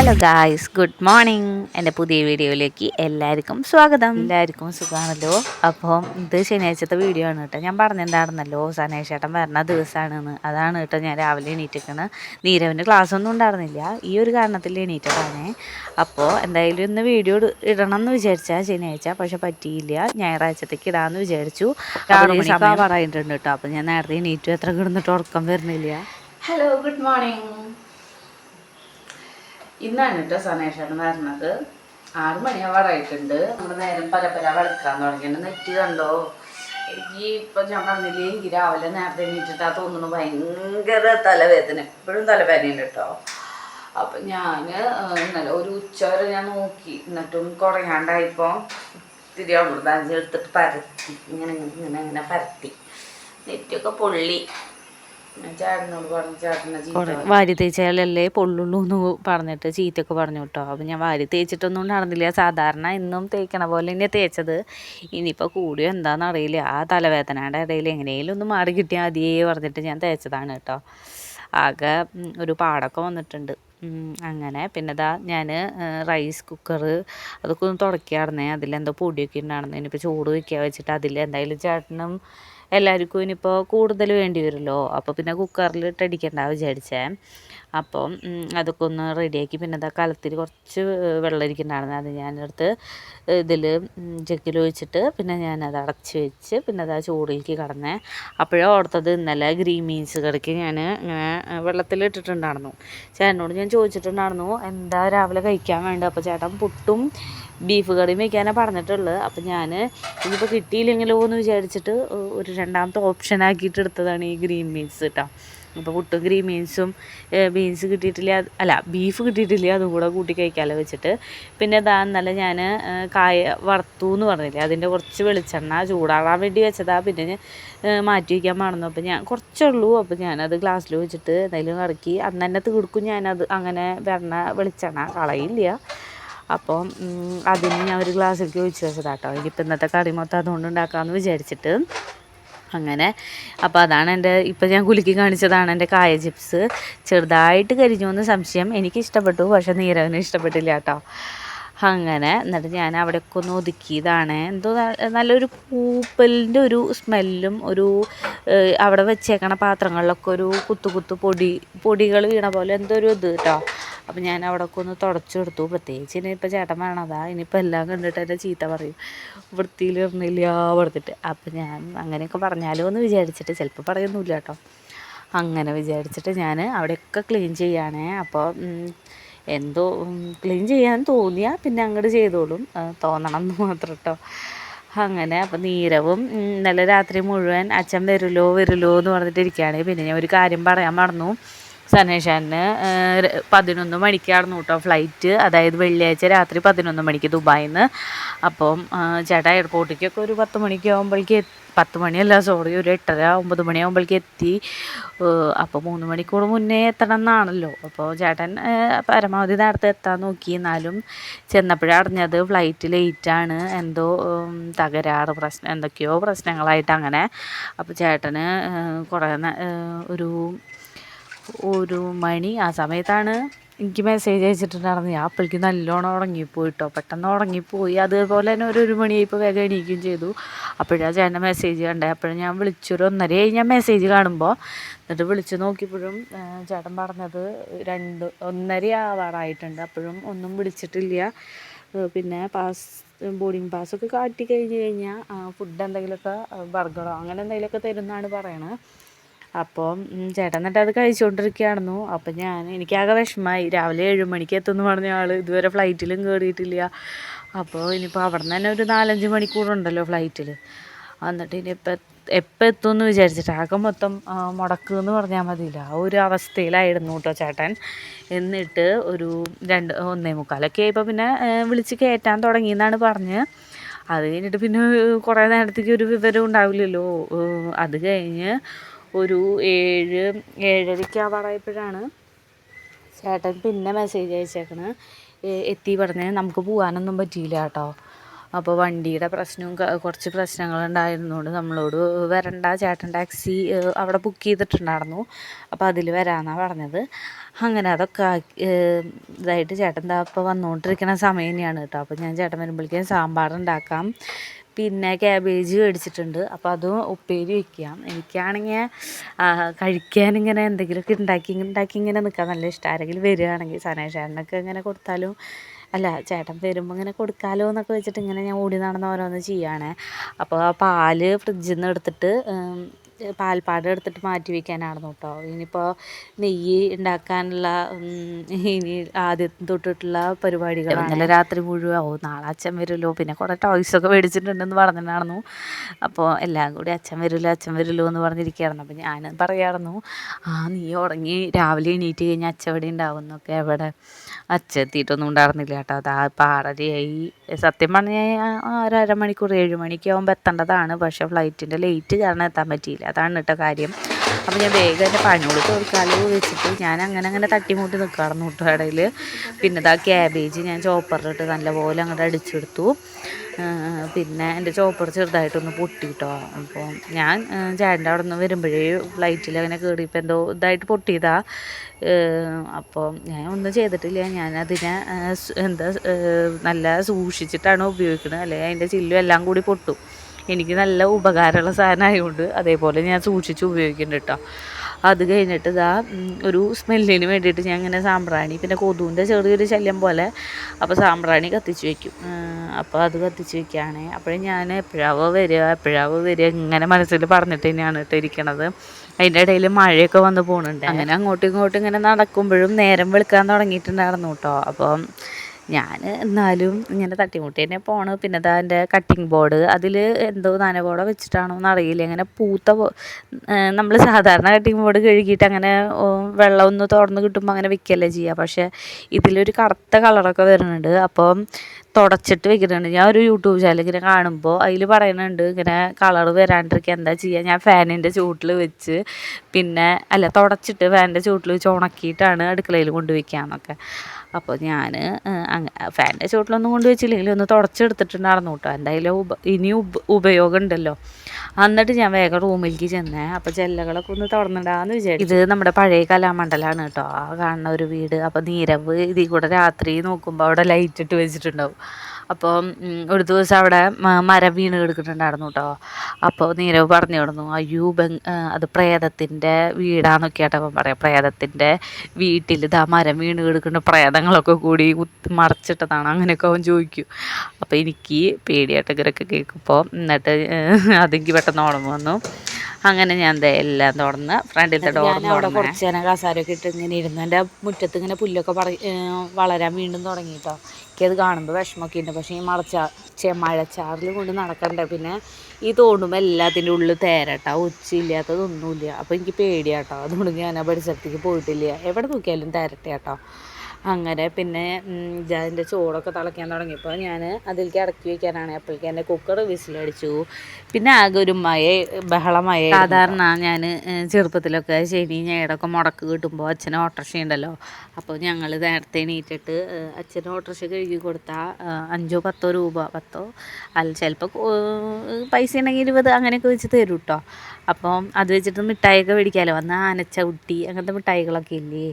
Hello guys good morning എന്റെ പുതിയ വീഡിയോയിലേക്ക് എല്ലാവർക്കും സ്വാഗതം. എല്ലാവർക്കും സുഖമാണല്ലോ. അപ്പം ഇത് ശനിയാഴ്ചത്തെ വീഡിയോ ആണ് കേട്ടോ. ഞാൻ പറഞ്ഞിട്ടുണ്ടായിരുന്നല്ലോ സനേഷേട്ടൻ വരുന്ന ദിവസമാണെന്ന്. അതാണ് കേട്ടോ ഞാൻ രാവിലെ എണീറ്റിരിക്കുന്നത് നീരവിന്റെ ക്ലാസ് ഒന്നും ഉണ്ടായിരുന്നില്ല. ഈ ഒരു കാരണത്തിൽ എണീറ്റതാണ്. അപ്പോൾ എന്തായാലും ഇന്ന് വീഡിയോ ഇടണം എന്ന് വിചാരിച്ചാൽ ശനിയാഴ്ച. പക്ഷെ പറ്റിയില്ല. ഞായറാഴ്ചത്തേക്ക് ഇടാമെന്ന് വിചാരിച്ചു. പറയുന്നുണ്ട് കേട്ടോ. അപ്പം ഞാൻ നേരത്തെ എണീറ്റു. എത്ര കിടന്നിട്ട് ഉറക്കം വരുന്നില്ല. ഹലോ ഗുഡ് മോർണിംഗ് ഇന്നാണ് കേട്ടോ സനേഷാണ് വരണത് ആറ് മണിയാവാറായിട്ടുണ്ട്. നമ്മൾ നേരം പല പല വെളുക്കാൻ തുടങ്ങിയിട്ട് നെറ്റ് കണ്ടോ? എനിക്ക് ഇപ്പം ഞാൻ പറഞ്ഞില്ലേ എനിക്ക് രാവിലെ നേരത്തെ എണീറ്റിട്ടാ തോന്നുന്നു ഭയങ്കര തലവേദന. എപ്പോഴും തലവേദനയുണ്ട് കേട്ടോ. അപ്പം ഞാൻ ഇന്നലെ ഒരു ഉച്ച വരെ ഞാൻ നോക്കി. എന്നിട്ടും കുറയാണ്ടായപ്പോൾ ഇത്തിരി അമൃതാഞ്ചി എടുത്തിട്ട് പരത്തി. ഇങ്ങനെ ഇങ്ങനെ ഇങ്ങനെ പരത്തി. നെറ്റൊക്കെ പൊള്ളി. വാരി തേച്ചാലല്ലേ പൊള്ളുള്ളൂ എന്ന് പറഞ്ഞിട്ട് ചീത്തയൊക്കെ പറഞ്ഞു കേട്ടോ. അപ്പം ഞാൻ വാരി തേച്ചിട്ടൊന്നും നടന്നില്ല. സാധാരണ എന്നും തേക്കണ പോലെ തന്നെ തേച്ചത്. ഇനിയിപ്പോൾ കൂടിയോ എന്താണെന്ന് അറിയില്ല. ആ തലവേദനയുടെ ഇടയിൽ എങ്ങനെയും ഒന്ന് മാറി കിട്ടിയാൽ മതിയേ പറഞ്ഞിട്ട് ഞാൻ തേച്ചതാണ് കേട്ടോ. ആകെ ഒരു പാടൊക്കെ വന്നിട്ടുണ്ട്. അങ്ങനെ പിന്നെ ഇതാ ഞാൻ റൈസ് കുക്കർ അതൊക്കെ ഒന്ന് തുടക്കിയായിരുന്നേ അതിലെന്തോ പൊടിയൊക്കെ ഉണ്ടായിരുന്നു ഇനിയിപ്പോൾ ചൂട് വയ്ക്കുക വെച്ചിട്ട് അതിൽ എന്തായാലും ചേട്ടനും എല്ലാവർക്കും ഇനിയിപ്പോൾ കൂടുതൽ വേണ്ടി വരുമല്ലോ? അപ്പോൾ പിന്നെ കുക്കറിൽ ഇട്ടടിക്കണ്ട വിചാരിച്ചേ. അപ്പോൾ അതൊക്കെ ഒന്ന് റെഡിയാക്കി പിന്നെ അതാ കലത്തിൽ കുറച്ച് വെള്ളം ഇരിക്കുന്നുണ്ടായിരുന്നു. അത് ഞാനെടുത്ത് ഇതിൽ ജഗ്ഗിൽ ഒഴിച്ചിട്ട് പിന്നെ ഞാനത് അടച്ച് വെച്ച് പിന്നെ അത് ആ ചൂടിലേക്ക് കടന്നേ അപ്പോഴേ ഓർത്തത് ഇന്നലെ ഗ്രീൻ മീൻസ് കറിക്ക് ഞാൻ ഇങ്ങനെ വെള്ളത്തിൽ ഇട്ടിട്ടുണ്ടായിരുന്നു. ചേട്ടനോട് ഞാൻ ചോദിച്ചിട്ടുണ്ടായിരുന്നു എന്താ രാവിലെ കഴിക്കാൻ വേണ്ടത്? അപ്പോൾ ചേട്ടൻ പുട്ടും ബീഫ് കറി വയ്ക്കാനാണ് പറഞ്ഞിട്ടുള്ളത്. അപ്പോൾ ഞാൻ ഇതിപ്പോൾ കിട്ടിയില്ലെങ്കിലോ എന്ന് വിചാരിച്ചിട്ട് ഒരു രണ്ടാമത്തെ ഓപ്ഷൻ ആക്കിയിട്ട് എടുത്തതാണ് ഈ ഗ്രീൻ ബീൻസ് കേട്ടോ അപ്പോൾ പുട്ടും ഗ്രീൻ ബീൻസും ബീൻസ് കിട്ടിയിട്ടില്ല അല്ല ബീഫ് കിട്ടിയിട്ടില്ല അതും കൂടെ കൂട്ടി കഴിക്കാമല്ലോ വെച്ചിട്ട്. പിന്നെ ഇതാ ഞാൻ കായ വറുത്തു എന്ന് പറഞ്ഞില്ലേ അതിന്റെ കുറച്ച് വെളിച്ചെണ്ണ ചൂടാറാൻ വേണ്ടി വെച്ചതാ. പിന്നെ മാറ്റി വയ്ക്കാൻ മറന്നു. അപ്പോൾ ഞാൻ കുറച്ചുള്ളൂ. അപ്പോൾ ഞാനത് ഗ്ലാസ്സിൽ വെച്ചിട്ട് എന്തെങ്കിലും ഇറക്കി അന്ന് തന്നെ തീർക്കും ഞാനത്. അങ്ങനെ വരണ വെളിച്ചെണ്ണ കളയില്ല. അപ്പം ഉം, അതിന് ഞാൻ ഒരു ഗ്ലാസ്സിലേക്ക് ഒഴിച്ച് വെച്ചതാണ് കേട്ടോ എനിക്കിപ്പോൾ ഇന്നത്തെ കറി മൊത്തം അതുകൊണ്ട് ഉണ്ടാക്കാമെന്ന് വിചാരിച്ചിട്ട്. അങ്ങനെ. അപ്പോൾ അതാണ് എന്റെ ഇപ്പം ഞാൻ കുലുക്കി കാണിച്ചതാണ് എന്റെ കായ ചിപ്സ്. ചെറുതായിട്ട് കരിഞ്ഞു എന്ന് സംശയം എനിക്കിഷ്ടപ്പെട്ടു പക്ഷേ നീരവിന് ഇഷ്ടപ്പെട്ടില്ല കേട്ടോ. അങ്ങനെ എന്നിട്ട് ഞാൻ അവിടെയൊക്കെ ഒന്ന് ഒതുക്കിയതാണ്. എന്തോ നല്ലൊരു പൂപ്പലിന്റെ ഒരു സ്മെല്ലും ഒരു അവിടെ വെച്ചേക്കണ പാത്രങ്ങളിലൊക്കെ ഒരു കുത്തു കുത്തു പൊടി പൊടികൾ വീണ പോലെ എന്തോ ഒരു ഇത് കേട്ടോ അപ്പം ഞാൻ അവിടെയൊക്കെ ഒന്ന് തുടച്ചെടുത്തു. പ്രത്യേകിച്ച് ഇനിയിപ്പോൾ ചേട്ടൻ വേണതാ ഇനിയിപ്പോൾ എല്ലാം കണ്ടിട്ട് എന്റെ ചീത്ത പറയും. വൃത്തിയിലിരുന്നില്ല പറഞ്ഞിട്ട്. അപ്പം ഞാൻ അങ്ങനെയൊക്കെ പറഞ്ഞാലോ എന്ന് വിചാരിച്ചിട്ട് ചിലപ്പോൾ പറയുന്നില്ല കേട്ടോ അങ്ങനെ വിചാരിച്ചിട്ട് ഞാൻ അവിടെയൊക്കെ ക്ലീൻ ചെയ്യാണേ. അപ്പോൾ എന്തോ ക്ലീൻ ചെയ്യാൻ തോന്നിയാൽ പിന്നെ അങ്ങോട്ട് ചെയ്തോളും. തോന്നണം എന്ന് മാത്രം കേട്ടോ അങ്ങനെ അപ്പം നീരവും ഇന്നലെ രാത്രി മുഴുവൻ അച്ഛൻ വരുമല്ലോ വരുമല്ലോ എന്ന് പറഞ്ഞിട്ട് ഇരിക്കുകയാണ് പിന്നെ ഞാൻ ഒരു കാര്യം പറയാൻ മറന്നു. സനേഷാന് പതിനൊന്ന് മണിക്കായിരുന്നു കേട്ടോ ഫ്ലൈറ്റ് അതായത് വെള്ളിയാഴ്ച രാത്രി പതിനൊന്ന് മണിക്ക് ദുബായിൽ നിന്ന് അപ്പം ചേട്ടാ എയർപോർട്ടിലേക്കൊക്കെ ഒരു പത്ത് മണിക്ക് ആകുമ്പോഴേക്ക് പത്ത് മണിയല്ല സോറി ഒരു എട്ടര ഒമ്പത് മണിയാകുമ്പോഴേക്ക് എത്തി. അപ്പോൾ മൂന്ന് മണിക്കൂർ മുന്നേ എത്തണം എന്നാണല്ലോ അപ്പോൾ ചേട്ടൻ പരമാവധി നേരത്തെ എത്താൻ നോക്കി. എന്നാലും ചെന്നപ്പോഴേ അറിഞ്ഞത് ഫ്ലൈറ്റ് ലേറ്റാണ് എന്തോ തകരാറ് പ്രശ്നം എന്തൊക്കെയോ പ്രശ്നങ്ങളായിട്ട് അങ്ങനെ. അപ്പോൾ ചേട്ടന് കുറേ ഒരു ഒരു മണി. ആ സമയത്താണ് എനിക്ക് മെസ്സേജ് അയച്ചിട്ടുണ്ടായിരുന്നു ഞാൻ അപ്പോഴേക്ക് നല്ലോണം ഉറങ്ങിപ്പോയി കേട്ടോ പെട്ടെന്ന് ഉറങ്ങിപ്പോയി. അതുപോലെ തന്നെ ഒരു ഒരു മണിയായപ്പോൾ വേഗം എണീക്കുകയും ചെയ്തു. അപ്പോഴാണ് ചേട്ടന്റെ മെസ്സേജ് കണ്ടേ. അപ്പോഴും ഞാൻ വിളിച്ചൊരു ഒന്നരയായി ഞാൻ മെസ്സേജ് കാണുമ്പോൾ എന്നിട്ട് വിളിച്ച് നോക്കിയപ്പോഴും ആ, ചേട്ടൻ പറഞ്ഞത് രണ്ട് ഒന്നര ആവാറായിട്ടുണ്ട്. അപ്പോഴും ഒന്നും വിളിച്ചിട്ടില്ല. പിന്നെ പാസ് ബോർഡിംഗ് പാസ്സൊക്കെ കാട്ടി കഴിഞ്ഞ് കഴിഞ്ഞാൽ ഫുഡ് എന്തെങ്കിലുമൊക്കെ ബർഗറോ അങ്ങനെ എന്തെങ്കിലുമൊക്കെ തരുമെന്നാണ് പറയണത് അപ്പം ഉം, ചേട്ടൻ എന്നിട്ട് അത് കഴിച്ചുകൊണ്ടിരിക്കുകയായിരുന്നു അപ്പം ഞാൻ എനിക്കാകെ വിഷമമായി. രാവിലെ ഏഴ് മണിക്ക് എത്തുമെന്ന് പറഞ്ഞ ആൾ ഇതുവരെ ഫ്ലൈറ്റിലും കയറിയിട്ടില്ല അപ്പോൾ ഇനിയിപ്പോൾ അവിടെ നിന്ന് തന്നെ ഒരു നാലഞ്ച് മണിക്കൂറുണ്ടല്ലോ ഫ്ലൈറ്റിൽ എന്നിട്ട് ഇനിയിപ്പോൾ എപ്പോൾ എത്തുമെന്ന് വിചാരിച്ചിട്ട് ആകെ മൊത്തം മുടക്കുക മുടക്ക് എന്ന് പറഞ്ഞാൽ മതിയില്ല. ആ ഒരു അവസ്ഥയിലായിരുന്നു കേട്ടോ ചേട്ടൻ. എന്നിട്ട് ഒരു രണ്ട് ഒന്നേ മുക്കാലൊക്കെ ആയപ്പോൾ പിന്നെ വിളിച്ച് കയറ്റാൻ തുടങ്ങി എന്നാണ് പറഞ്ഞ്. അത് കഴിഞ്ഞിട്ട് പിന്നെ കുറേ നേരത്തേക്ക് ഒരു വിവരം ഉണ്ടാവില്ലല്ലോ. അത് കഴിഞ്ഞ് ഒരു ഏഴ് ഏഴരയ്ക്ക് ആവാറായപ്പോഴാണ് ചേട്ടൻ പിന്നെ മെസ്സേജ് അയച്ചേക്കണ്. എത്തി പറഞ്ഞ് നമുക്ക് പോകാനൊന്നും പറ്റിയില്ല കേട്ടോ. അപ്പോൾ വണ്ടിയുടെ പ്രശ്നവും കുറച്ച് പ്രശ്നങ്ങളുണ്ടായിരുന്നതുകൊണ്ട് നമ്മളോട് വരണ്ട ചേട്ടൻ ടാക്സി അവിടെ ബുക്ക് ചെയ്തിട്ടുണ്ടായിരുന്നു. അപ്പോൾ അതിൽ വരാമെന്നാണ് പറഞ്ഞത്. അങ്ങനെ അതൊക്കെ ഇതായിട്ട് ചേട്ടൻ ഇപ്പോൾ വന്നുകൊണ്ടിരിക്കുന്ന സമയം തന്നെയാണ് കേട്ടോ. അപ്പോൾ ഞാൻ ചേട്ടൻ വരുമ്പോഴേക്കും സാമ്പാർ ഉണ്ടാക്കാം പിന്നെ ക്യാബേജ് മേടിച്ചിട്ടുണ്ട്. അപ്പോൾ അതും ഉപ്പേരി വയ്ക്കാം എനിക്കാണെങ്കിൽ കഴിക്കാൻ ഇങ്ങനെ എന്തെങ്കിലുമൊക്കെ ഉണ്ടാക്കി ഉണ്ടാക്കി ഇങ്ങനെ നിൽക്കാൻ നല്ല ഇഷ്ടം. ആരെങ്കിലും വരികയാണെങ്കിൽ സനേഷ് ചേട്ടനൊക്കെ ഇങ്ങനെ കൊടുത്താലും അല്ല ചേട്ടൻ വരുമ്പോൾ ഇങ്ങനെ കൊടുക്കാലോ എന്നൊക്കെ വെച്ചിട്ട് ഇങ്ങനെ ഞാൻ ഓടി നടന്ന് ഓരോന്ന് ചെയ്യുകയാണ് അപ്പോൾ ആ പാൽ ഫ്രിഡ്ജിൽ നിന്ന് എടുത്തിട്ട് പാൽപ്പാട് എടുത്തിട്ട് മാറ്റി വയ്ക്കാനായിരുന്നു കേട്ടോ ഇനിയിപ്പോൾ നെയ്യ് ഉണ്ടാക്കാനുള്ള ഇനി ആദ്യം തൊട്ടിട്ടുള്ള പരിപാടികൾ ഇന്നലെ രാത്രി മുഴുവൻ ഓ നാളെ അച്ഛൻ വരുമല്ലോ പിന്നെ കുറേ ടോയ്സൊക്കെ മേടിച്ചിട്ടുണ്ടെന്ന് പറഞ്ഞിട്ടുണ്ടായിരുന്നു. അപ്പോൾ എല്ലാം കൂടി അച്ഛൻ വരുമല്ലോ അച്ഛൻ വരുമല്ലോ എന്ന് പറഞ്ഞിരിക്കുകയായിരുന്നു. അപ്പോൾ ഞാൻ പറയായിരുന്നു ആ നീ ഉറങ്ങി രാവിലെ എണീറ്റ് കഴിഞ്ഞാൽ അച്ഛൻ എവിടെ ഉണ്ടാവും എന്നൊക്കെ എവിടെ അച്ഛൻ എത്തിയിട്ടൊന്നും ഉണ്ടായിരുന്നില്ല കേട്ടോ അതാ ഇപ്പം ആറരയായി. സത്യം പറഞ്ഞാൽ ഒരു അരമണിക്കൂർ ഏഴ് മണിക്ക് ആകുമ്പോൾ എത്തേണ്ടതാണ്. പക്ഷേ ഫ്ലൈറ്റിന്റെ ലേറ്റ് കാരണം എത്താൻ പറ്റിയില്ല. അതാണ് കേട്ടോ കാര്യം. അപ്പോൾ ഞാൻ വേഗം എന്റെ പണിയോട് തീർക്കാലോ വെച്ചിട്ട് ഞാൻ അങ്ങനെ അങ്ങനെ തട്ടിമുട്ടി നിൽക്കാറുന്നു കേട്ടോ ഇടയിൽ പിന്നെ ഇതാ ക്യാബേജ് ഞാൻ ചോപ്പറിലിട്ട് നല്ലപോലെ അങ്ങോട്ട് അടിച്ചെടുത്തു. പിന്നെ എന്റെ ചോപ്പർ ചെറുതായിട്ടൊന്ന് പൊട്ടി കിട്ടോ. അപ്പോൾ ഞാൻ ചേട്ടന്റെ അവിടെ നിന്ന് വരുമ്പോഴേ ഫ്ലൈറ്റിൽ അങ്ങനെ കയറിയപ്പോൾ എന്തോ ഇതായിട്ട് പൊട്ടിയതാ. അപ്പോൾ ഞാൻ ഒന്നും ചെയ്തിട്ടില്ല. ഞാൻ അതിനെ എന്താ നല്ല സൂക്ഷിച്ചിട്ടാണ് ഉപയോഗിക്കുന്നത്. അല്ലെങ്കിൽ അതിന്റെ ചില്ലും എല്ലാം കൂടി പൊട്ടും. എനിക്ക് നല്ല ഉപകാരമുള്ള സാധനമായതുകൊണ്ട് അതേപോലെ ഞാൻ സൂക്ഷിച്ച് ഉപയോഗിക്കുന്നുണ്ട് കേട്ടോ. അത് കഴിഞ്ഞിട്ട് ഇതാ ഒരു സ്മെല്ലിന് വേണ്ടിയിട്ട് ഞാൻ ഇങ്ങനെ സാമ്പ്രാണി പിന്നെ കൊതുവിന്റെ ചെറിയൊരു ശല്യം പോലെ അപ്പോൾ സാമ്പ്രാണി കത്തിച്ച് വെക്കും. അപ്പോൾ അത് കത്തിച്ച് വെക്കുകയാണ്. അപ്പോഴും ഞാൻ എപ്പോഴാവോ വരിക എപ്പോഴാവോ വരിക ഇങ്ങനെ മനസ്സിൽ പറഞ്ഞിട്ട് തന്നെയാണ് കേട്ടോ ഇരിക്കണത്. അതിന്റെ ഇടയിൽ മഴയൊക്കെ വന്ന് പോകുന്നുണ്ട് അങ്ങനെ അങ്ങോട്ടും ഇങ്ങോട്ടും ഇങ്ങനെ നടക്കുമ്പോഴും നേരം വെളുക്കാൻ തുടങ്ങിയിട്ടുണ്ടായിരുന്നു കേട്ടോ. അപ്പം ഞാൻ എന്നാലും ഇങ്ങനെ തട്ടിമുട്ടി തന്നെ പോണ്. പിന്നെ അതാ എന്റെ കട്ടിങ് ബോർഡ് അതിൽ എന്തോ നനവോടെ വെച്ചിട്ടാണോ എന്നറിയില്ല. ഇങ്ങനെ പൂത്ത നമ്മൾ സാധാരണ കട്ടിങ് ബോർഡ് കഴുകിയിട്ട് അങ്ങനെ വെള്ളം ഒന്ന് തുറന്ന് കിട്ടുമ്പോൾ അങ്ങനെ വെക്കല്ലേ ചെയ്യുക പക്ഷേ ഇതിലൊരു കറുത്ത കളറൊക്കെ വരുന്നുണ്ട്. അപ്പം തുടച്ചിട്ട് വെക്കുന്നുണ്ട് ഞാൻ ഒരു യൂട്യൂബ് ചാനൽ ഇങ്ങനെ കാണുമ്പോൾ അതിൽ പറയുന്നുണ്ട് ഇങ്ങനെ കളർ വരാണ്ടിരിക്കുക എന്താ ചെയ്യുക ഞാൻ ഫാനിന്റെ ചൂട്ടിൽ വെച്ച് പിന്നെ അല്ല തുടച്ചിട്ട് ഫാനിന്റെ ചൂട്ടിൽ വെച്ച് ഉണക്കിയിട്ടാണ് അടുക്കളയിൽ കൊണ്ടുവയ്ക്കാന്നൊക്കെ അപ്പോൾ ഞാൻ ഫാനിന്റെ ചൂട്ടിലൊന്നും കൊണ്ടുവച്ചില്ലെങ്കിൽ ഒന്ന് തുടച്ചെടുത്തിട്ടുണ്ടായിരുന്നു കേട്ടോ. എന്തായാലും ഉപ ഇനി ഉപ ഉപയോഗം ഉണ്ടല്ലോ. എന്നിട്ട് ഞാൻ വേഗം റൂമിലേക്ക് ചെന്നേ. അപ്പോൾ ജെല്ലകളൊക്കെ ഒന്ന് തുറന്നിടാന്ന് വിചാരിച്ചു. ഇത് നമ്മുടെ പഴയ കലാമണ്ഡലമാണ് കേട്ടോ. ആ കാണുന്ന ഒരു വീട്. അപ്പോൾ നീരവ് ഇതിൽ കൂടെ രാത്രി നോക്കുമ്പോൾ അവിടെ ലൈറ്റ് ഇട്ട് വെച്ചിട്ടുണ്ടാവും. അപ്പോൾ ഒരു ദിവസം അവിടെ മരം വീണ് കിടക്കുന്നുണ്ടായിരുന്നു കേട്ടോ അപ്പോൾ നീരവ് പറഞ്ഞു കിടന്നു അയ്യോ ബംഗ് അത് പ്രേതത്തിന്റെ വീടാന്നൊക്കെ ആട്ടോ അവൻ പറയാം. പ്രേതത്തിന്റെ വീട്ടിൽ ഇതാ മരം വീണ് കിടക്കുന്ന പ്രേതങ്ങളൊക്കെ കൂടി മറച്ചിട്ടതാണ്. അങ്ങനെയൊക്കെ അവൻ ചോദിക്കും. അപ്പോൾ എനിക്ക് പേടിയായിട്ട് ഇവരൊക്കെ കേൾക്കുമ്പോൾ എന്നിട്ട് അതെനിക്ക് പെട്ടെന്ന് ഓർമ്മ വന്നു. അങ്ങനെ ഞാൻ ദേ എല്ലാം തുറന്ന് ഫ്രണ്ടിലത്തെ ഡോർ അവിടെ കുറച്ച് നേരം കസാരൊക്കെ ഇട്ട് ഇങ്ങനെ ഇരുന്ന് എന്റെ മുറ്റത്ത് ഇങ്ങനെ പുല്ലൊക്കെ പറ വളരാൻ വീണ്ടും തുടങ്ങി കേട്ടോ എനിക്കത് കാണുമ്പോൾ വിഷമമൊക്കെ ഉണ്ട് പക്ഷേ ഈ മറച്ച ചെ മഴച്ചാറിൽ കൊണ്ട് നടക്കണ്ടേ. പിന്നെ ഈ തോണ്ടുമ്പോൾ എല്ലാത്തിന്റെ ഉള്ളിൽ തേരട്ടോ. ഉച്ചയില്ലാത്തതൊന്നുമില്ല അപ്പോൾ എനിക്ക് പേടിയാട്ടോ. അതുകൊണ്ട് ഞാൻ ആ പരിസരത്തേക്ക് പോയിട്ടില്ല. എവിടെ നോക്കിയാലും തേരട്ടെ കേട്ടോ. അങ്ങനെ പിന്നെ അതിന്റെ ചോറൊക്കെ തിളയ്ക്കാൻ തുടങ്ങിയപ്പോൾ ഞാൻ അതിലേക്ക് ഇറക്കി വയ്ക്കാനാണ്. അപ്പോഴേക്കും എന്റെ കുക്കർ വിസിലടിച്ചു. പിന്നെ ആകെ ഒരു മഴ ബഹളമയ സാധാരണ ഞാൻ ചെറുപ്പത്തിലൊക്കെ ശനി ഞായറൊക്കെ മുടക്ക് കിട്ടുമ്പോൾ അച്ഛന് ഓട്ടർഷ ഉണ്ടല്ലോ. അപ്പോൾ ഞങ്ങൾ നേരത്തെ എണീറ്റിട്ട് അച്ഛന് ഓട്ടർഷ കഴുകി കൊടുത്താൽ അഞ്ചോ പത്തോ രൂപ പത്തോ. അല്ല ചിലപ്പോൾ പൈസ ഉണ്ടെങ്കിൽ ഇരുപത് അങ്ങനെയൊക്കെ വെച്ച് തരും കേട്ടോ അപ്പം അത് വെച്ചിട്ട് മിഠായിയൊക്കെ മേടിക്കാമല്ലോ അന്ന് ആനച്ചവിട്ടി അങ്ങനത്തെ മിഠായികളൊക്കെ ഇല്ലേ?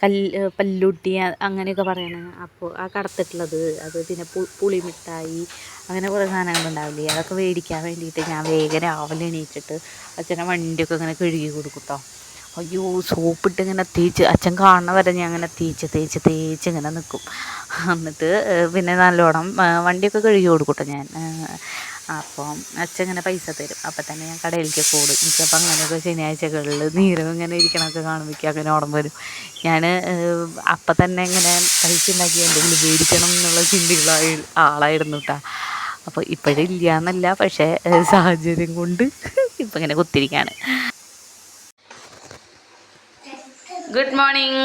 കല്ല് പല്ലുട്ടി അങ്ങനെയൊക്കെ പറയണ അപ്പോൾ ആ കടത്തിട്ടുള്ളത് അത് പിന്നെ പു പുളി മിഠായി അങ്ങനെ കുറേ സാധനങ്ങളുണ്ടാവില്ലേ അതൊക്കെ മേടിക്കാൻ വേണ്ടിയിട്ട് ഞാൻ വേഗം രാവിലെ എണീറ്റിട്ട് അച്ഛനെ വണ്ടിയൊക്കെ ഇങ്ങനെ കഴുകി കൊടുക്കട്ടോ കേട്ടോ അയ്യോ സോപ്പിട്ട് ഇങ്ങനെ തേച്ച് അച്ഛൻ കാണുന്ന വരെ ഞാൻ അങ്ങനെ തേച്ച് തേച്ച് തേച്ച് ഇങ്ങനെ നിൽക്കും എന്നിട്ട് പിന്നെ നല്ലോണം വണ്ടിയൊക്കെ കഴുകി കൊടുക്കട്ടോ ഞാൻ. അപ്പം അച്ഛൻ ഇങ്ങനെ പൈസ തരും. അപ്പം തന്നെ ഞാൻ കടയിലേക്ക് കൂടും. എനിക്കപ്പം അങ്ങനെയൊക്കെ ശനിയാഴ്ചകളിൽ നീരം ഇങ്ങനെ ഇരിക്കണമൊക്കെ കാണുമ്പോൾ അങ്ങനെ ഓർമ്മ വരും. ഞാൻ അപ്പം തന്നെ ഇങ്ങനെ പൈസ ഉണ്ടാക്കി എന്തെങ്കിലും മേടിക്കണം എന്നുള്ള ചിന്തകളായി ആളായിരുന്നു കേട്ടോ അപ്പോൾ ഇപ്പോഴില്ല എന്നല്ല പക്ഷേ സാഹചര്യം കൊണ്ട് ഇപ്പം ഇങ്ങനെ കുത്തിരിക്കുകയാണ് ഗുഡ് മോർണിംഗ്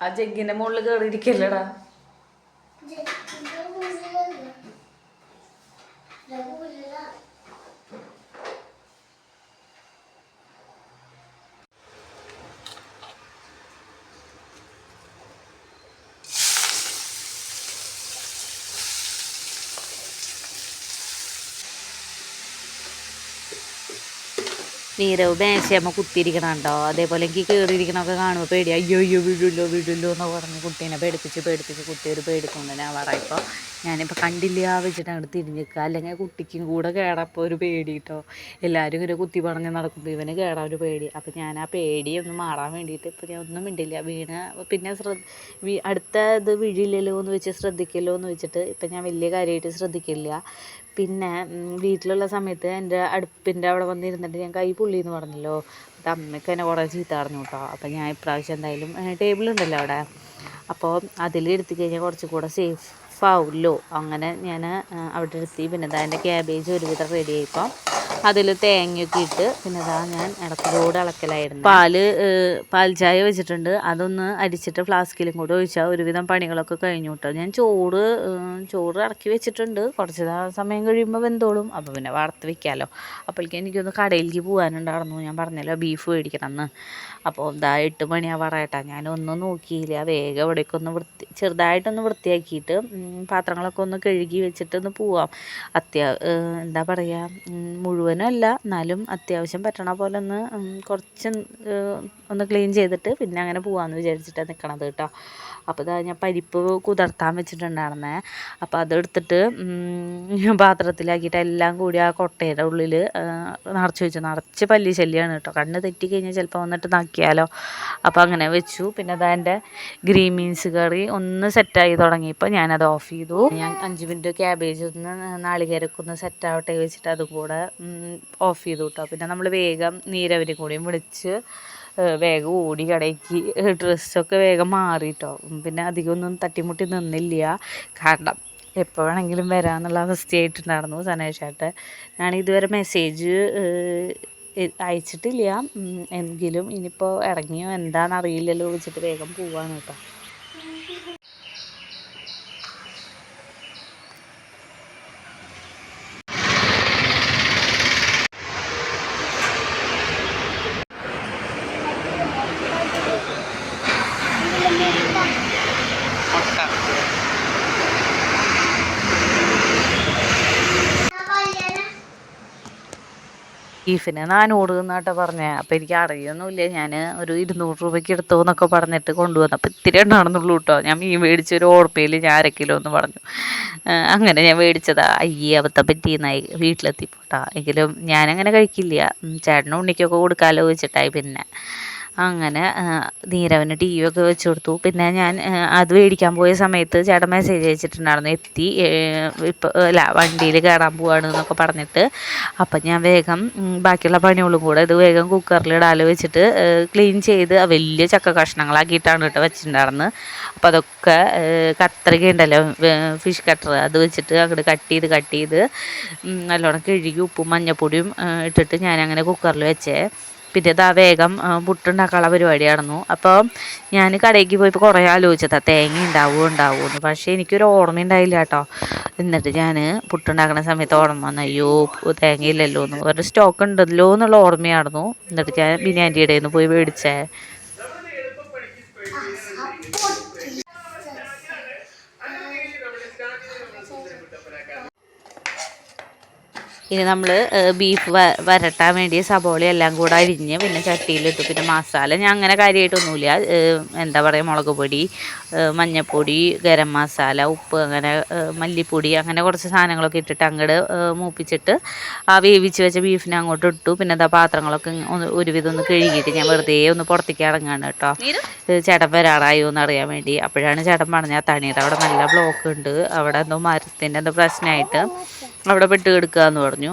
ആ ജഗ്ഗിന്റെ മുകളിൽ കയറിയിരിക്കല്ലടാ നീരവ് മേശയമ്മ കുത്തിയിരിക്കണുണ്ടോ? അതേപോലെ എനിക്ക് കയറിയിരിക്കണമൊക്കെ കാണുമ്പോൾ പേടി. അയ്യോ അയ്യോ വീഴുല്ലോ വീഴുല്ലോ എന്ന് പറഞ്ഞ് കുട്ടീനെ പേടിപ്പിച്ച് പേടിപ്പിച്ച് കുട്ടി ഒരു പേടിക്കൊണ്ട് ഞാൻ പറയപ്പോൾ ഞാനിപ്പോൾ കണ്ടില്ല വെച്ചിട്ട് അങ്ങോട്ട് തിരിഞ്ഞിക്കുക അല്ലെങ്കിൽ കുട്ടിക്കും കൂടെ കയറപ്പോൾ ഒരു പേടി കേട്ടോ എല്ലാവരും ഇങ്ങനെ കുത്തി പറഞ്ഞ് നടക്കുമ്പോൾ ഇവന് കയറാൻ ഒരു പേടി. അപ്പോൾ ഞാൻ ആ പേടി ഒന്ന് മാറാൻ വേണ്ടിയിട്ട് ഇപ്പോൾ ഞാൻ ഒന്നും മിണ്ടില്ല. വീണ പിന്നെ ശ്രദ്ധ അടുത്ത ഇത് വീഴില്ലല്ലോ എന്ന് വെച്ച് ശ്രദ്ധിക്കല്ലോ എന്ന് വെച്ചിട്ട് ഇപ്പം ഞാൻ വലിയ കാര്യമായിട്ട് ശ്രദ്ധിക്കില്ല. പിന്നെ വീട്ടിലുള്ള സമയത്ത് എന്റെ അടുപ്പിന്റെ അവിടെ വന്നിരുന്നിട്ട് ഞാൻ കൈ പുള്ളി എന്ന് പറഞ്ഞല്ലോ. അത് അമ്മയ്ക്ക് എന്നെ കുറേ ചീത്ത പറഞ്ഞു കേട്ടോ. അപ്പം ഞാൻ ഇപ്രാവശ്യം എന്തായാലും ടേബിൾ ഉണ്ടല്ലോ അവിടെ. അപ്പോൾ അതിൽ എടുത്തു കഴിഞ്ഞാൽ കുറച്ചും കൂടെ സേഫ് ആവുമല്ലോ അങ്ങനെ ഞാൻ അവിടെ എടുത്തി പിന്നെ ഇതാ എന്റെ ക്യാബേജ് ഒരുവിധം റെഡി ആയിപ്പോൾ അതിൽ തേങ്ങയൊക്കെ ഇട്ട് പിന്നെ ഇതാ ഞാൻ ഇടത്തിലൂടെ ഇളക്കലായിരുന്നു പാൽ പാൽ ചായ വെച്ചിട്ടുണ്ട്. അതൊന്ന് അരിച്ചിട്ട് ഫ്ലാസ്കിലും കൂടെ ഒഴിച്ചാൽ ഒരുവിധം പണികളൊക്കെ കഴിഞ്ഞു കേട്ടോ ഞാൻ ചോറ് ചോറ് ഇറക്കി വെച്ചിട്ടുണ്ട്. കുറച്ച് സമയം കഴിയുമ്പോൾ വെന്തോളും. അപ്പോൾ പിന്നെ വറുത്ത് വെക്കാമല്ലോ അപ്പോഴേക്കും എനിക്കൊന്ന് കടയിലേക്ക് പോകാനുണ്ടായിരുന്നു. ഞാൻ പറഞ്ഞല്ലോ ബീഫ് മേടിക്കണം എന്ന് അപ്പോൾ ഇതാ എട്ട് മണിയാവാറായിട്ടാ. ഞാനൊന്നും നോക്കിയില്ല. വേഗം ഇവിടേക്കൊന്ന് വൃത്തി ചെറുതായിട്ടൊന്ന് വൃത്തിയാക്കിയിട്ട് പാത്രങ്ങളൊക്കെ ഒന്ന് കഴുകി വെച്ചിട്ട് ഒന്ന് പോവാം. അത്യാ എന്താ പറയുക മുഴുവനല്ല എന്നാലും അത്യാവശ്യം പറ്റണ പോലെ ഒന്ന് കുറച്ച് ഒന്ന് ക്ലീൻ ചെയ്തിട്ട് പിന്നെ അങ്ങനെ പോകാമെന്ന് വിചാരിച്ചിട്ടാണ് നിൽക്കണത് കേട്ടോ. അപ്പോൾ ഇതാ ഞാൻ പരിപ്പ് കുതിർത്താൻ വെച്ചിട്ടുണ്ടായിരുന്നേ. അപ്പോൾ അതെടുത്തിട്ട് പാത്രത്തിലാക്കിയിട്ട് എല്ലാം കൂടി ആ കൊട്ടയുടെ ഉള്ളിൽ നിറച്ച് വെച്ചു. നിറച്ച് പല്ലി ശല്യമാണ് കേട്ടോ. കണ്ണ് തെറ്റി കഴിഞ്ഞാൽ ചിലപ്പോൾ വന്നിട്ട് നക്കിയാലോ. അപ്പോൾ അങ്ങനെ വെച്ചു. പിന്നെ അതാ എന്റെ ഗ്രീൻ മീൻസ് കറി ഒന്ന് സെറ്റായി തുടങ്ങിയപ്പോൾ ഞാനത് ഓഫ് ചെയ്തു. ഞാൻ അഞ്ച് മിനിറ്റ് ക്യാബേജ് ഒന്ന് നാളികേരൊക്കെ ഒന്ന് സെറ്റാവട്ടെ വെച്ചിട്ട് അതും കൂടെ ഓഫ് ചെയ്തു കേട്ടോ. പിന്നെ നമ്മൾ വേഗം നീരവരെ കൂടിയും വിളിച്ച് വേഗം ഓടി കടയ്ക്ക് ഡ്രസ്സൊക്കെ വേഗം മാറിയിട്ടോ പിന്നെ അധികം ഒന്നും തട്ടിമുട്ടി നിന്നില്ല. കാരണം എപ്പോൾ വേണമെങ്കിലും വരാമെന്നുള്ള അവസ്ഥയായിട്ടുണ്ടായിരുന്നു സനേഷായിട്ട് ഞാൻ ഇതുവരെ മെസ്സേജ് അയച്ചിട്ടില്ല. എങ്കിലും ഇനിയിപ്പോൾ ഇറങ്ങിയോ എന്താണെന്ന് അറിയില്ലല്ലോ വെച്ചിട്ട് വേഗം പോവാണ് കേട്ടോ. ബീഫിന് നാനൂറ് എന്നാട്ടോ പറഞ്ഞത് അപ്പോൾ എനിക്ക് അറിയൊന്നുമില്ല. ഞാൻ ഒരു ഇരുന്നൂറ് രൂപയ്ക്ക് എടുത്തോ എന്നൊക്കെ പറഞ്ഞിട്ട് കൊണ്ടുവന്നു. അപ്പോൾ ഇത്തിരി ഉണ്ടാണെന്നുള്ളൂ കേട്ടോ. ഞാൻ മീൻ മേടിച്ച ഒരു ഓർപ്പയിൽ ഞാൻ അര കിലോ എന്ന് പറഞ്ഞു. അങ്ങനെ ഞാൻ മേടിച്ചതാ. അയ്യേ അബദ്ധം പറ്റിയെന്നായി. വീട്ടിലെത്തിപ്പോട്ടാ. എങ്കിലും ഞാനങ്ങനെ കഴിക്കില്ല. ചേട്ടനും ഉണ്ണിക്കൊക്കെ കൊടുക്കാമല്ലോ വെച്ചിട്ടായി പിന്നെ. അങ്ങനെ നീരവന് ടി വി ഒക്കെ വെച്ച് കൊടുത്തു. പിന്നെ ഞാൻ അത് മേടിക്കാൻ പോയ സമയത്ത് ചേട്ടൻ മെസ്സേജ് അയച്ചിട്ടുണ്ടായിരുന്നു എത്തി ഇപ്പോൾ അല്ല വണ്ടിയിൽ കയറാൻ പോവാണ് എന്നൊക്കെ പറഞ്ഞിട്ട്. അപ്പം ഞാൻ വേഗം ബാക്കിയുള്ള പണികളും കൂടെ ഇത് വേഗം കുക്കറിൽ ഇടാൽ വെച്ചിട്ട് ക്ലീൻ ചെയ്ത് വലിയ ചക്ക കഷ്ണങ്ങളാക്കിയിട്ടാണ് കേട്ടോ വെച്ചിട്ടുണ്ടായിരുന്നത് അപ്പോൾ അതൊക്കെ കത്രിക ഉണ്ടല്ലോ ഫിഷ് കട്ടർ അത് വെച്ചിട്ട് അങ്ങോട്ട് കട്ട് ചെയ്ത് കട്ട് ചെയ്ത് നല്ലോണം കിഴുകി ഉപ്പും മഞ്ഞപ്പൊടിയും ഇട്ടിട്ട് ഞാൻ അങ്ങനെ കുക്കറിൽ വെച്ചേ. പിന്നെ ഇതാ വേഗം പുട്ടുണ്ടാക്കാനുള്ള പരിപാടിയായിരുന്നു. അപ്പോൾ ഞാൻ കടയ്ക്ക് പോയപ്പോൾ കുറേ ആലോചിച്ചതാ തേങ്ങ ഉണ്ടാവുമോ ഉണ്ടാവുമോ എന്ന് പക്ഷേ എനിക്കൊരു ഓർമ്മ ഉണ്ടായില്ല കേട്ടോ. എന്നിട്ട് ഞാൻ പുട്ടുണ്ടാക്കുന്ന സമയത്ത് ഓർമ്മ വന്നു അയ്യോ തേങ്ങയില്ലല്ലോ എന്ന് ഒരു സ്റ്റോക്ക് ഉണ്ടല്ലോ എന്നുള്ള ഓർമ്മയായിരുന്നു. എന്നിട്ട് ഞാൻ ബിരിയാണിയുടെ നിന്ന് പോയി മേടിച്ചേ. ഇനി നമ്മൾ ബീഫ് വ വരട്ടാൻ വേണ്ടി സബോള എല്ലാം കൂടെ അരിഞ്ഞ് പിന്നെ ചട്ടിയിലിട്ടു. പിന്നെ മസാല ഞാൻ അങ്ങനെ കാര്യമായിട്ടൊന്നുമില്ല എന്താ പറയുക മുളക് പൊടി മഞ്ഞൾപ്പൊടി ഗരം മസാല ഉപ്പ് അങ്ങനെ മല്ലിപ്പൊടി അങ്ങനെ കുറച്ച് സാധനങ്ങളൊക്കെ ഇട്ടിട്ട് അങ്ങോട്ട് മൂപ്പിച്ചിട്ട് ആ വേവിച്ച് വെച്ച ബീഫിനെ അങ്ങോട്ട് ഇട്ടു. പിന്നെ എന്താ പാത്രങ്ങളൊക്കെ ഒന്ന് ഒരുവിധം ഒന്ന് കഴുകിയിട്ട് ഞാൻ വെറുതെ ഒന്ന് പുറത്തേക്ക് ഇറങ്ങാണ് കേട്ടോ. ചേട്ടൻ വരാറായോ എന്ന് അറിയാൻ വേണ്ടി. അപ്പോഴാണ് ചേട്ടൻ പറഞ്ഞാൽ തണിയുടെ അവിടെ നല്ല ബ്ലോക്ക് ഉണ്ട്. അവിടെ എന്തോ മരത്തിന്റെ എന്തോ പ്രശ്നമായിട്ട് അവിടെ പെട്ട് കിടക്കുക എന്ന് പറഞ്ഞു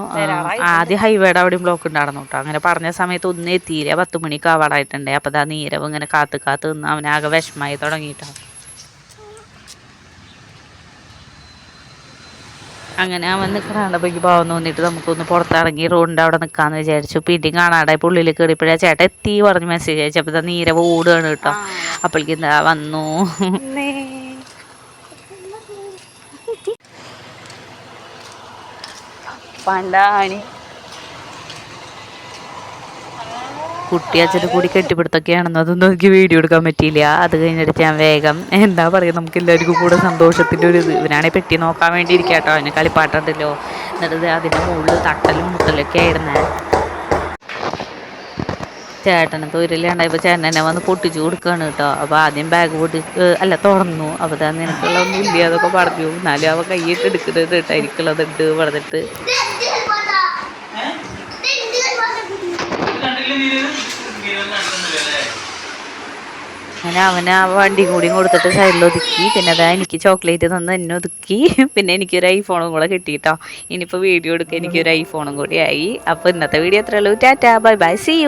ആദ്യം ഹൈവേയുടെ അവിടെയും ബ്ലോക്ക് ഉണ്ടായിരുന്നു കേട്ടോ അങ്ങനെ പറഞ്ഞ സമയത്ത് ഒന്നും എത്തിയില്ല പത്ത് മണിക്ക് ആവാറായിട്ടുണ്ടേ. അപ്പോൾ ദാ നീരവ് ഇങ്ങനെ കാത്ത് കാത്ത് നിന്ന് അവനാകെ വിഷമായി തുടങ്ങിയിട്ടാണ് അങ്ങനെ അവൻ നിൽക്കണപ്പോഴേക്ക് ഭാവം തോന്നിയിട്ട് നമുക്കൊന്ന് പുറത്തിറങ്ങി റോഡിന്റെ അവിടെ നിൽക്കാമെന്ന് വിചാരിച്ചു. പിന്നെയും കാണാതെ പുള്ളിയിൽ കേറിപ്പോഴാ ചേട്ടൻ എത്തി പറഞ്ഞ് മെസ്സേജ് അയച്ചപ്പോൾ ഇതാ നീരവ് ഓടുകയാണ് കേട്ടോ അപ്പോഴേക്കും എന്താ വന്നു. പണ്ടാണി. കുട്ടി അച്ഛന്റെ കൂടി കെട്ടിപ്പിടുത്തൊക്കെയാണെന്ന് അതൊന്നും എനിക്ക് വീഡിയോ എടുക്കാൻ പറ്റിയില്ല. അത് കഴിഞ്ഞിട്ട് ഞാൻ വേഗം എന്താ പറയുക നമുക്ക് എല്ലാവർക്കും കൂടെ സന്തോഷത്തിന്റെ ഒരു ഇത്. ഇവനാണെ പെട്ടി നോക്കാൻ വേണ്ടി ഇരിക്കാട്ടോ കേട്ടോ അവന് കളിപ്പാട്ടുണ്ടല്ലോ. എന്നിട്ട് അതിന്റെ മുകളിൽ തട്ടലും മുട്ടലൊക്കെ ആയിരുന്നേ. ചേട്ടന് തൊഴിലില്ലാണ്ടായപ്പോൾ ചേട്ടൻ എന്നെ വന്ന് പൊട്ടിച്ചു കൊടുക്കുകയാണ് കേട്ടോ അപ്പോൾ ആദ്യം ബാഗ് പൊട്ടി അല്ല തുറന്നു. അപ്പോൾ തന്നെ നിനക്കുള്ള ഒന്നും ഇല്ല അതൊക്കെ പറഞ്ഞു. എന്നാലും അവ കൈയിട്ട് എടുക്കുന്നത് കേട്ടോ എനിക്കുള്ളതുണ്ട് പറഞ്ഞിട്ട് അങ്ങനെ അവന് ആ വണ്ടി കൂടി കൊടുത്തിട്ട് സൈഡിൽ ഒതുക്കി. പിന്നെ അതാ എനിക്ക് ചോക്ലേറ്റ് തന്ന് എന്നെ ഒതുക്കി. പിന്നെ എനിക്കൊരു ഐഫോണും കൂടെ കിട്ടിയിട്ടോ ഇനിയിപ്പോൾ വീഡിയോ എടുക്കാൻ എനിക്കൊരു ഐഫോണും കൂടി ആയി. അപ്പോൾ ഇന്നത്തെ video എത്രയുള്ളൂ tata bye bye see you